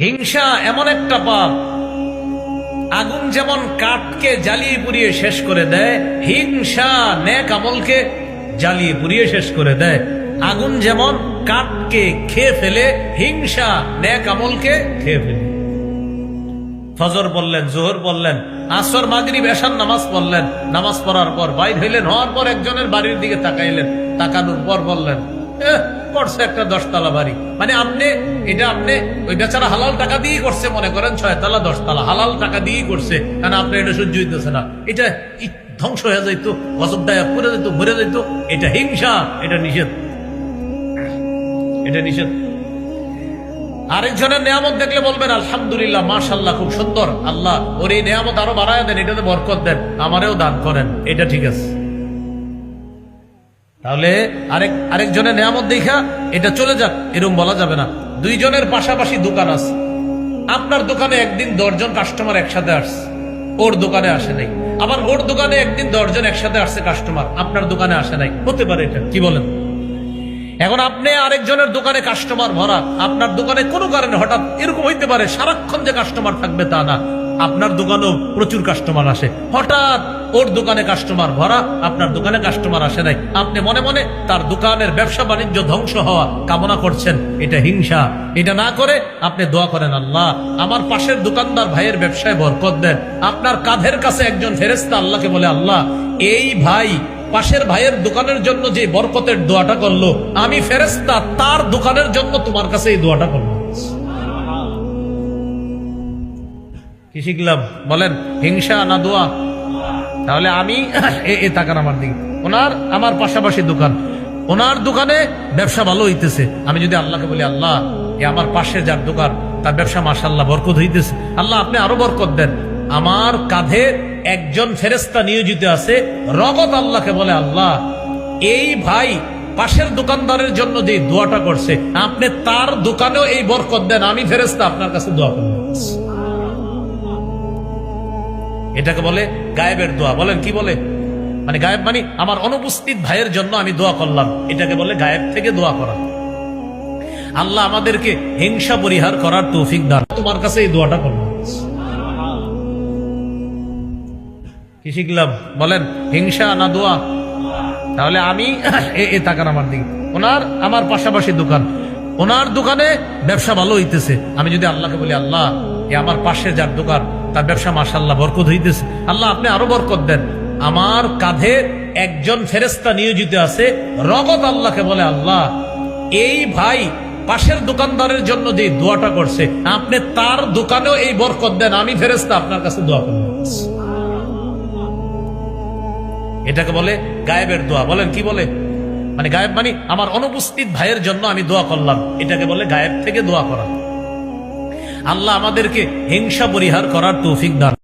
হিংসা এমন একটা পাপ। আগুন যেমন কাঠকে জ্বালিয়ে পুড়িয়ে শেষ করে দেয় হিংসা নেক আমলকে জ্বালিয়ে পুড়িয়ে শেষ করে দেয়। আগুন যেমন কাঠকে খেয়ে ফেলে হিংসা নেক আমলকে খেয়ে ফেলে। ফজর বললেন জোহর বললেন আসর মাগরিব এশার নামাজ পড়লেন। নামাজ পড়ার পর বাইর হইলেন হওয়ার পর একজনের বাড়ির দিকে তাকাইলেন তাকানোর পর বললেন "এহ, করছে একটা দশতলা বাড়ি। মানে আপনি, এটা আপনি ওই বেচারা হালাল টাকা দিয়েই করছে মনে করেন, ছয়তলা, দশতলা। হালাল টাকা দিয়েই করছে। কারণ আপনি এটা সহ্য হইতেছে না? এটা ধ্বংস হয়ে যাইত, গজব দায়া পুরে যেত মরে যেত এটা হিংসা, এটা নিষেধ। এটা নিষেধ। আরেকজনের নিয়ামত দেখলে বলবেন, আলহামদুলিল্লাহ মাশাল্লাহ খুব সুন্দর। আল্লাহ, ওর এই নিয়ামত আরও বাড়ায় দেন, এটাতে বরকত দেন। আমারেও দান করেন। এটা ঠিক আছে। তাহলে আরেক, আরেকজনের নিয়ামত দেখা, এটা চলে যাক এরকম বলা যাবে না। দুইজনের পাশাপাশি দোকান আছে। আপনার দোকানে একদিন দশজন কাস্টমার একসাথে আসছে। ওর দোকানে আসে নাই। আবার ওর দোকানে একদিন দশজন একসাথে আসছে কাস্টমার আপনার দোকানে আসে নাই। হতে পারে এটা। কি বলেন? এখন আপনি আরেকজনের দোকানে কাস্টমার ভরা। আপনার দোকানে কোনো কারণে হঠাৎ এরকম হইতে পারে, সারাক্ষণ যে কাস্টমার থাকবে তা না। আপনার দোকানেও প্রচুর কাস্টমার আসে। হঠাৎ ওর দোকানে কাস্টমার ভরা, আপনার দোকানে কাস্টমার আসে নাই। আপনি মনে মনে তার দোকানের ব্যবসা বাণিজ্য ধ্বংস হওয়া কামনা করছেন। এটা হিংসা। এটা না করে আপনি দোয়া করেন, আল্লাহ, আমার পাশের দোকানদার ভাইয়ের ব্যবসায় বরকত দেন। আপনার কাঁধের কাছে একজন ফেরেস্তা আল্লাহকে বলে, আল্লাহ, এই ভাই পাশের ভাইয়ের দোকানের জন্য যে বরকতের দোয়াটা করল, আমি ফেরেস্তা তার দোকানের জন্য তোমার কাছে এই দোয়াটা করল কি শিখলাম? বলেন, হিংসা না দোয়া? তাহলে আমি তাকান আমার দিকে। ওনার, আমার পাশাপাশি দোকান। ওনার দোকানে ব্যবসা ভালো হইতেছে। আমি যদি আল্লাহকে বলি, আল্লাহ, এ আমার পাশে যার দোকান, তার ব্যবসা মাসাল্লাহ বরকত হইতেছে। আল্লাহ, আপনি আরও বরকত দেন। আমার কাঁধে একজন ফেরেস্তা নিয়োজিত আছে। রগত আল্লাহকে বলে, আল্লাহ, এই ভাই পাশের দোকানদারের জন্য যে দোয়াটা করছে, আপনি তার দোকানেও এই বরকত দেন। আমি ফেরেস্তা আপনার কাছে দোয়া করব। এটাকে বলে গায়েবের দোয়া। বলেন, কি বলে? মানে গায়েব মানে আমার অনুপস্থিত ভাইয়ের জন্য আমি দোয়া করলাম। এটাকে বলে গায়েব থেকে দোয়া করা। আল্লাহ আমাদেরকে হিংসা পরিহার করার তৌফিক দান। তোমার কাছে এই দোয়াটা করলাম। কি শিখলাম? বলেন, হিংসা না দোয়া? তাহলে আমি, এ তাকান আমার দিকে। ওনার, আমার পাশাপাশি দোকান। ওনার দোকানে ব্যবসা ভালো হইতেছে। আমি যদি আল্লাহকে বলি, আল্লাহ, এ আমার পাশে যার দোকান তার ব্যবসা মাসাল্লাহ বরকত হইতেছে। আল্লাহ, আপনি আরও বরকত দেন। আমার কাঁধে একজন ফেরেস্তা নিয়োজিত আছে, রগত আল্লাহকে বলে, আল্লাহ, এই ভাই পাশের দোকানদারের জন্য যে দোয়াটা করছে, আপনি তার দোকানেও এই বরকত দেন, আমি ফেরেস্তা আপনার কাছে দোয়া করব। এটাকে বলে গায়েবের দোয়া। বলেন, কি বলে? মানে গায়েব মানে আমার অনুপস্থিত ভাইয়ের জন্য আমি দোয়া করলাম। এটাকে বলে গায়েব থেকে দোয়া করা। আল্লাহ আমাদেরকে হিংসা পরিহার করার তৌফিক দান